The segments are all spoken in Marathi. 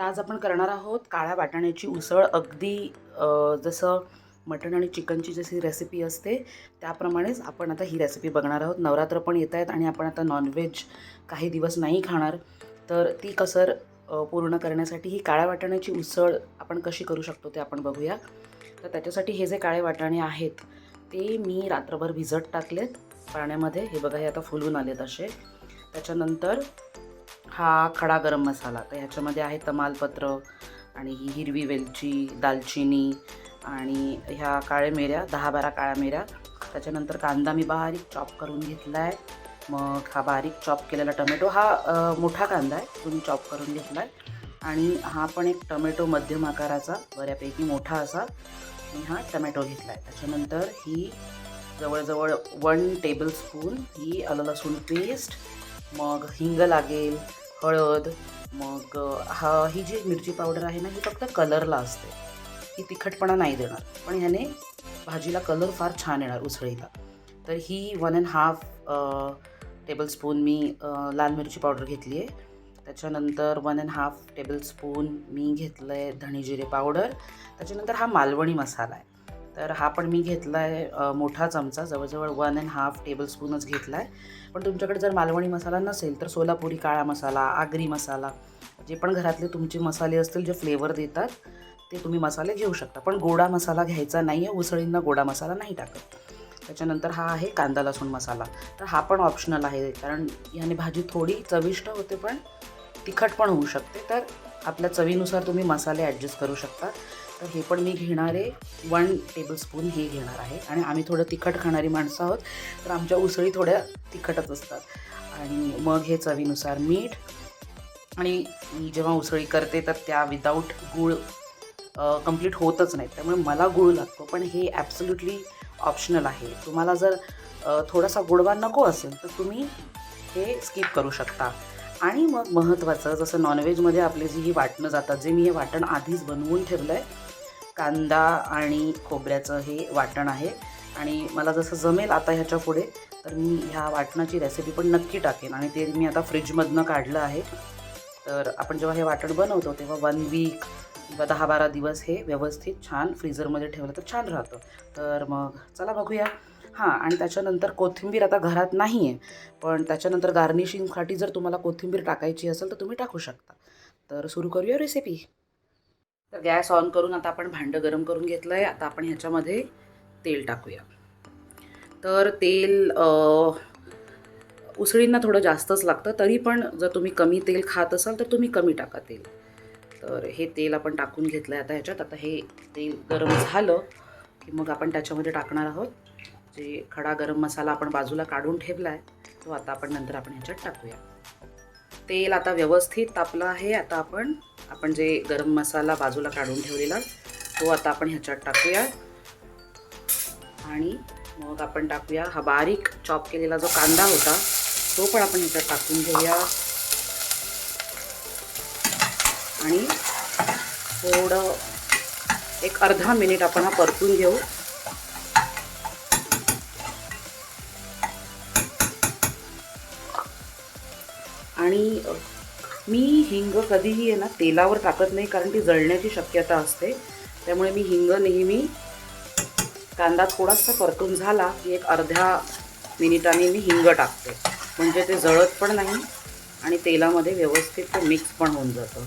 तर आज आपण करणार आहोत काळ्या वाटाण्याची उसळ. अगदी जसं मटण आणि चिकनची जशी रेसिपी असते त्याप्रमाणेच आपण आता ही रेसिपी बघणार आहोत. नवरात्र पण येत आहेत आणि आपण आता नॉनव्हेज काही दिवस नाही खाणार. तर ती कसर पूर्ण करण्यासाठी ही काळ्या वाटाण्याची उसळ आपण कशी करू शकतो ते आपण बघूया. तर त्याच्यासाठी हे जे काळे वाटाणे आहेत ते मी रात्रभर भिजत टाकलेत. पाण्यामध्ये हे बघा हे आता फुलून आलेत असे. त्याच्यानंतर हा खडा गरम मसाला. तर ह्याच्यामध्ये आहे तमालपत्र आणि ही हिरवी वेलची दालचिनी आणि ह्या काळ्या मिऱ्या दहा बारा काळ्या मिऱ्या. त्याच्यानंतर कांदा मी बारीक चॉप करून घेतला आहे मग हा बारीक चॉप केलेला टोमॅटो हा मोठा कांदा आहे तो मी चॉप करून घेतला आहे आणि हा पण एक टोमॅटो मध्यम आकाराचा बऱ्यापैकी मोठा असा मी हा टमॅटो घेतला आहे त्याच्यानंतर ही जवळजवळ वन टेबलस्पून ही आलं लसूण पेस्ट मग हिंग लागेल हळद मग हा ही जी मिरची पावडर आहे ना ही फक्त कलरला असते. ही तिखटपणा नाही देणार. पण ह्याने भाजीला कलर फार छान येणार उसळीला. तर ही वन अँड हाफ टेबलस्पून मी लाल मिरची पावडर घेतली आहे. त्याच्यानंतर वन अँड हाफ टेबलस्पून मी घेतलं आहे धणे जिरे पावडर. त्याच्यानंतर हा मालवणी मसाला आहे. तर हा पण मी घेतला आहे मोठा चमचा जवळजवळ वन अँड हाफ टेबलस्पूनच घेतला आहे पण तुमच्याकडे जर मालवणी मसाला नसेल तर सोलापुरी काळा मसाला आगरी मसाला जे पण घरातले तुमचे मसाले असतील जे फ्लेवर देतात ते तुम्ही मसाले घेऊ शकता. पण गोडा मसाला घ्यायचा नाही आहे उसळींना गोडा मसाला नाही टाकत. त्याच्यानंतर हा आहे कांदा लसूण मसाला. तर हा पण ऑप्शनल आहे कारण याने भाजी थोडी चविष्ट होते पण तिखट पण होऊ शकते. तर आपल्या चवीनुसार तुम्ही मसाले ॲडजस्ट करू शकता. तर हे पण मी घेणारे वन टेबलस्पून हे घेणार आहे. आणि आम्ही थोडं तिखट खाणारी माणसं आहोत. तर आमच्या उसळी थोड्या तिखटच असतात. आणि मग हे चवीनुसार मीठ. आणि मी जेव्हा उसळी करते तर त्या विदाऊट गूळ कंप्लीट होतच नाहीत त्यामुळे मला गूळ लागतो. पण हे ॲब्सोल्युटली ऑप्शनल आहे. तुम्हाला जर थोडासा गोडवा नको असेल तर तुम्ही हे स्किप करू शकता. आणि मग महत्त्वाचं जसं नॉनव्हेजमध्ये आपले जी ही वाटणं जातात जे मी हे वाटण आधीच बनवून ठेवलं आहे कांदा आणि खोबऱ्याचं हे वाटण आहे. आणि मला जसं जमेल आता ह्याच्या पुढे तर मी ह्या वाटणाची रेसिपी पण नक्की टाकेन. आणि ते मी आता फ्रीजमधनं काढलं आहे. तर आपण जेव्हा हे वाटण बनवतो तेव्हा वन वीक किंवा दहा बारा दिवस हे व्यवस्थित छान फ्रीजरमध्ये ठेवलं तर छान राहतं. तर मग चला बघूया. हां आणि त्याच्यानंतर कोथिंबीर आता घरात नाही आहे पण त्याच्यानंतर गार्निशिंगसाठी जर तुम्हाला कोथिंबीर टाकायची असेल तर तुम्ही टाकू शकता. तर सुरू करूया रेसिपी तर गॅस ऑन करून आता आपण भांडं गरम करून घेतलं आहे आता आपण ह्याच्यामध्ये तेल टाकूया. तर तेल उसळींना थोडं जास्तच लागतं. तरी पण जर तुम्ही कमी तेल खात असाल तर तुम्ही कमी टाका तेल. तर हे तेल आपण टाकून घेतलं आहे आता ह्याच्यात. आता हे तेल गरम झालं की मग आपण त्याच्यामध्ये टाकणार आहोत. जे खडा गरम मसाला आपण बाजूला काढून ठेवला आहे तो आता आपण नंतर आपण ह्याच्यात टाकूया. तेल आता व्यवस्थित तापलं आहे. आता आपण आपण जे गरम मसाला बाजूला काढून ठेवलेला तो आता आपण ह्याच्यात टाकूया. आणि मग आपण टाकूया हा बारीक चॉप केलेला जो कांदा होता तो पण आपण ह्याच्यात टाकून घेऊया. आणि थोडं एक अर्धा मिनिट आपण हा परतून घेऊ. आणि मी हिंग कधीही आहे ना तेलावर टाकत नाही कारण ती जळण्याची शक्यता असते. त्यामुळे मी हिंग नेहमी कांदा थोडासा परतून झाला की एक अर्ध्या मिनिटाने मी हिंग टाकते. म्हणजे ते जळत पण नाही आणि तेलामध्ये व्यवस्थित ते मिक्स पण होऊन जातं.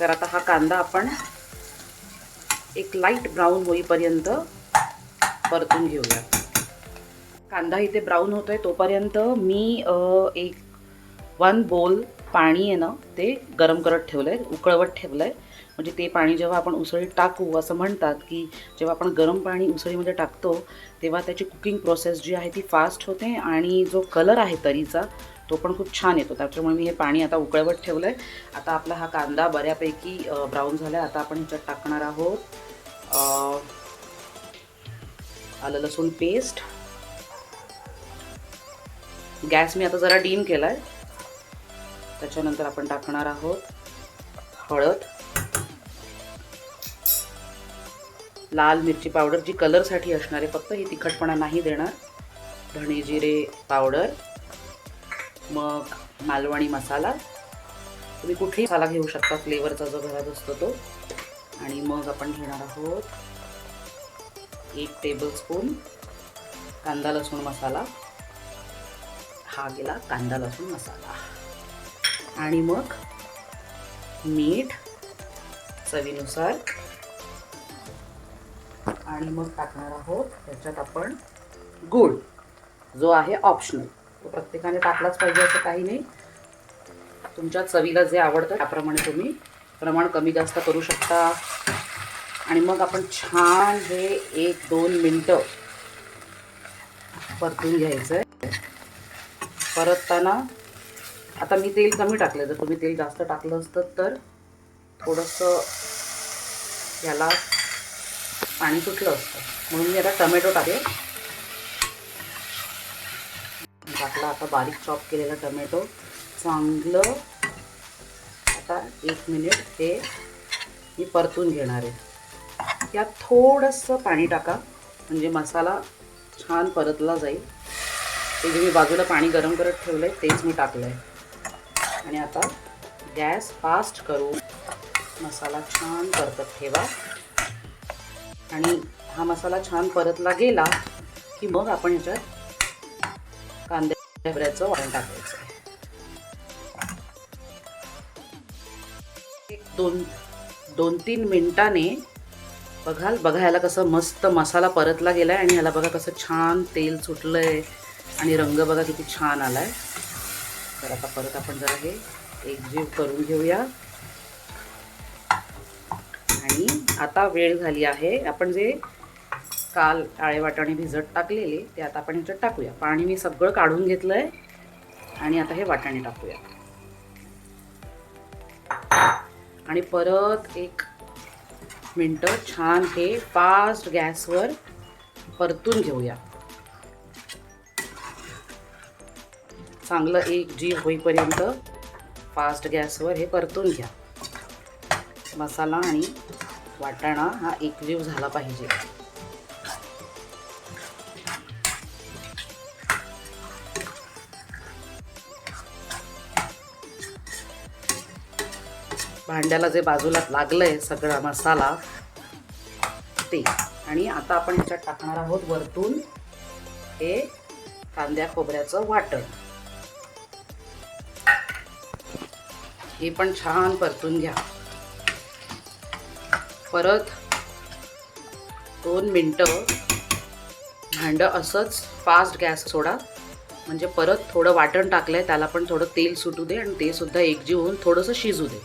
तर आता हा कांदा आपण एक लाइट ब्राऊन होईपर्यंत परतून घेऊया. कांदा इथे ब्राऊन होतोय तोपर्यंत मी एक वन बोल पाणी आहे ना ते गरम करत ठेवलं आहे उकळवत ठेवलं आहे म्हणजे ते पाणी जेव्हा आपण उसळीत टाकू असं म्हणतात की जेव्हा आपण गरम पाणी उसळीमध्ये टाकतो तेव्हा त्याची कुकिंग प्रोसेस जी आहे ती फास्ट होते आणि जो कलर आहे तरीचा तो पण खूप छान येतो. त्याच्यामुळे मी हे पाणी आता उकळवत ठेवलं आहे आता आपला हा कांदा बऱ्यापैकी ब्राऊन झाला आहे आता आपण ह्याच्यात टाकणार आहोत आलं लसूण पेस्ट गॅस मी आता जरा डीम केला आहे त्याच्यानंतर आपण टाकणार आहोत हळद. लाल मिरची पावडर जी कलरसाठी असणार आहे फक्त ही तिखटपणा नाही देणार. धणे जिरे पावडर. मग मालवणी मसाला. तुम्ही कुठेही मसाला घेऊ शकता फ्लेवरचा जो घरात असतो तो. आणि मग आपण घेणार आहोत एक टेबलस्पून कांदा लसूण मसाला. हा गेला कांदा लसूण मसाला. आणि मग मीठ चवीनुसार. आणि मग टाकणार आहोत त्याच्यात आपण गूळ जो आहे ऑप्शनल तो प्रत्येकाने टाकलाच पाहिजे असं काही नाही. तुमच्या चवीला जे आवडतं त्याप्रमाणे तुम्ही प्रमाण कमी जास्त करू शकता. आणि मग आपण छान हे एक दोन मिनटं परतून घ्यायचं आहे परतताना आता मी तेल कमी टाकलं जर तुम्ही तेल जास्त टाकलं असतं तर थोडंसं याला पाणी सुटलं असतं. म्हणून मी आता टमॅटो टाकले. टाकला आता बारीक चॉप केलेला टमॅटो. चांगलं आता एक मिनिट हे मी परतून घेणार आहे. यात थोडंसं पाणी टाका. म्हणजे मसाला छान परतला जाईल. ते जे मी बाजूला पाणी गरम करत ठेवलं आहे तेच मी टाकलं आहे आणि आता गॅस फास्ट करून मसाला छान परतत ठेवा. आणि हा मसाला छान परतला गेला की मग आपण ह्याच्यात कांद्या खोबऱ्याचं वाटण टाकायचं एक दोन दोन तीन मिनिटाने बघाल बघा ह्याला कसं मस्त मसाला परतला गेला आहे आणि ह्याला बघा कसं छान तेल सुटलं आहे आणि रंग बघा किती छान आला आहे तर आता परत आपण जरा हे एकजीव करून घेऊया. आणि आता वेळ झाली आहे आपण जे काल काळे वाटाणे भिजत टाकलेले ते आता आपण ह्याच्यात टाकूया. पाणी मी सगळं काढून घेतलं आहे आणि आता हे वाटाणे टाकूया. आणि परत एक मिनटं छान हे फास्ट गॅसवर परतून घेऊया. चांगलं एक जीव होईपर्यंत फास्ट गॅसवर हे परतून घ्या. मसाला आणि वाटाणा हा एकजीव झाला पाहिजे. भांड्याला जे बाजूला लागलंय सगळा मसाला ते. आणि आता आपण ह्याच्यात टाकणार आहोत वरतून हे कांद्या खोबऱ्याचं वाटण. हे पण छान परतून घ्या. परत दोन मिनटं भांडं असंच फास्ट गॅस सोडा. म्हणजे परत थोडं वाटण टाकलंय त्याला पण थोडं तेल सुटू दे आणि ते सुद्धा एकजीव होऊन थोडंसं शिजू दे.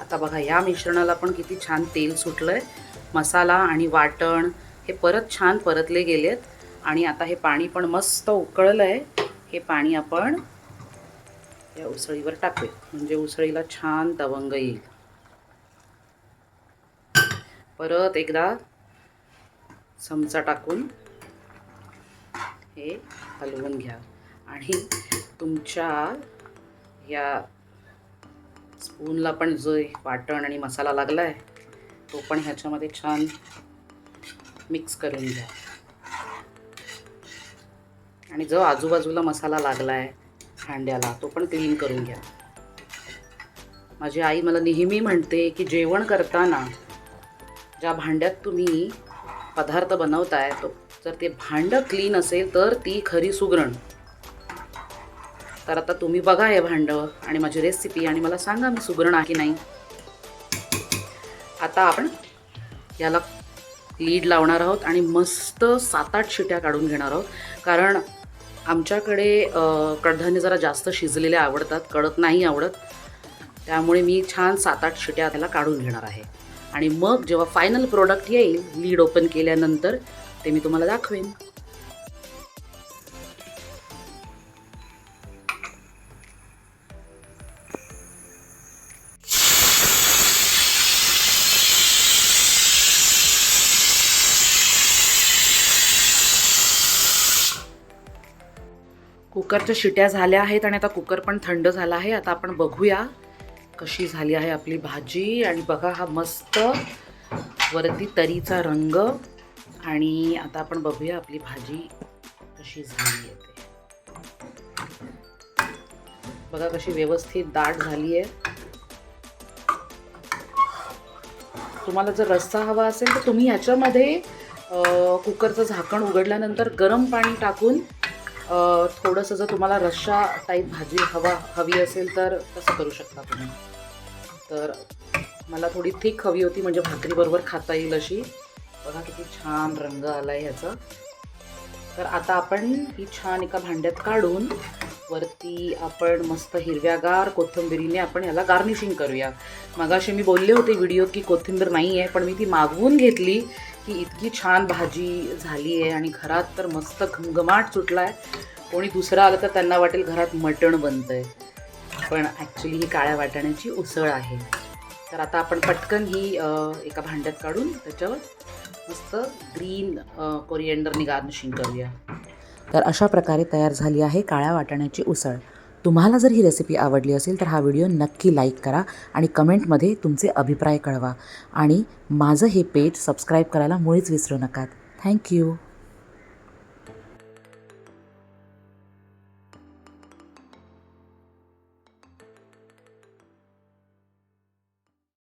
आता बघा या मिश्रणाला पण किती छान तेल सुटलंय. मसाला आणि वाटण हे परत छान परतले गेलेत. आणि आता हे पाणी पण मस्त उकळलं आहे हे पाणी आपण या उसळीवर टाकूया. म्हणजे उसळीला छान तवंग येईल. परत एकदा चमचा टाकून हे हलवून घ्या. आणि तुमच्या या स्पूनला पण जो वाटण आणि मसाला लागला आहे तो पण ह्याच्यामध्ये छान मिक्स करून घ्या. आणि जो आजूबाजूला मसाला लागला आहे हांड्याला तो पण क्लीन करून घ्या. माझी आई मला नेहमी म्हणते की जेवण करताना ज्या भांड्यात तुम्ही पदार्थ बनवताय तो जर ते भांडं क्लीन असेल तर ती खरी सुगरण. तर आता तुम्ही बघा हे भांडं आणि माझी रेसिपी आणि मला सांगा मी सुगरण आहे की नाही. आता आपण याला लीड लावणार आहोत आणि मस्त सात आठ शिट्या काढून घेणार आहोत. कारण आमच्याकडे कडधान्य जरा जास्त शिजलेले आवडतात कडक नाही आवडत. त्यामुळे मी छान सात आठ शिट्या त्याला काढून घेणार आहे. आणि मग जेव्हा फायनल प्रोडक्ट येईल लीड ओपन केल्यानंतर ते मी तुम्हाला दाखवेन. कुकरच्या शिट्या झाल्या आहेत आणि आता कुकर पण थंड झाला आहे. आता आपण बघूया कशी झाली आहे आपली भाजी. आणि बघा हा मस्त वरती तरीचा रंग. आणि आता आपण बघूया आपली भाजी कशी झाली आहे ते. बघा कशी व्यवस्थित दाट झाली आहे. तुम्हाला जर रस्सा हवा असेल तर तुम्ही याच्यामध्ये कुकरचं झाकण उघडल्यानंतर गरम पाणी टाकून थोडंसं जर तुम्हाला रश्शा टाईप भाजी हवा हवी असेल तर तसं करू शकता तुम्ही. तर मला थोडी थिक हवी होती म्हणजे भाकरीबरोबर खाता येईल अशी. बघा किती छान रंग आला आहे ह्याचा. तर आता आपण ही छान एका भांड्यात काढून वरती आपण मस्त हिरव्यागार कोथिंबिरीने आपण याला गार्निशिंग करूया. मगाशी मी बोलले होते व्हिडिओत की कोथिंबीर नाही आहे पण मी ती मागवून घेतली. की इतकी छान भाजी झाली आहे आणि घरात तर मस्त घमघमाट सुटला आहे कोणी दुसरं आलं तर त्यांना वाटेल घरात मटण बनतं आहे पण ॲक्च्युली ही काळ्या वाटाण्याची उसळ आहे. तर आता आपण पटकन ही एका भांड्यात काढून त्याच्यावर मस्त ग्रीन कोरिएंडरने गार्निशिंग करूया. तर अशा प्रकारे तयार झाली आहे काळ्या वाटाण्याची उसळ. तुम्हाला जर ही रेसिपी आवडली असेल तर हा व्हिडिओ नक्की लाईक करा आणि कमेंटमध्ये तुमचे अभिप्राय कळवा. आणि माझं हे पेज सबस्क्राईब करायला मुळीच विसरू नका थँक्यू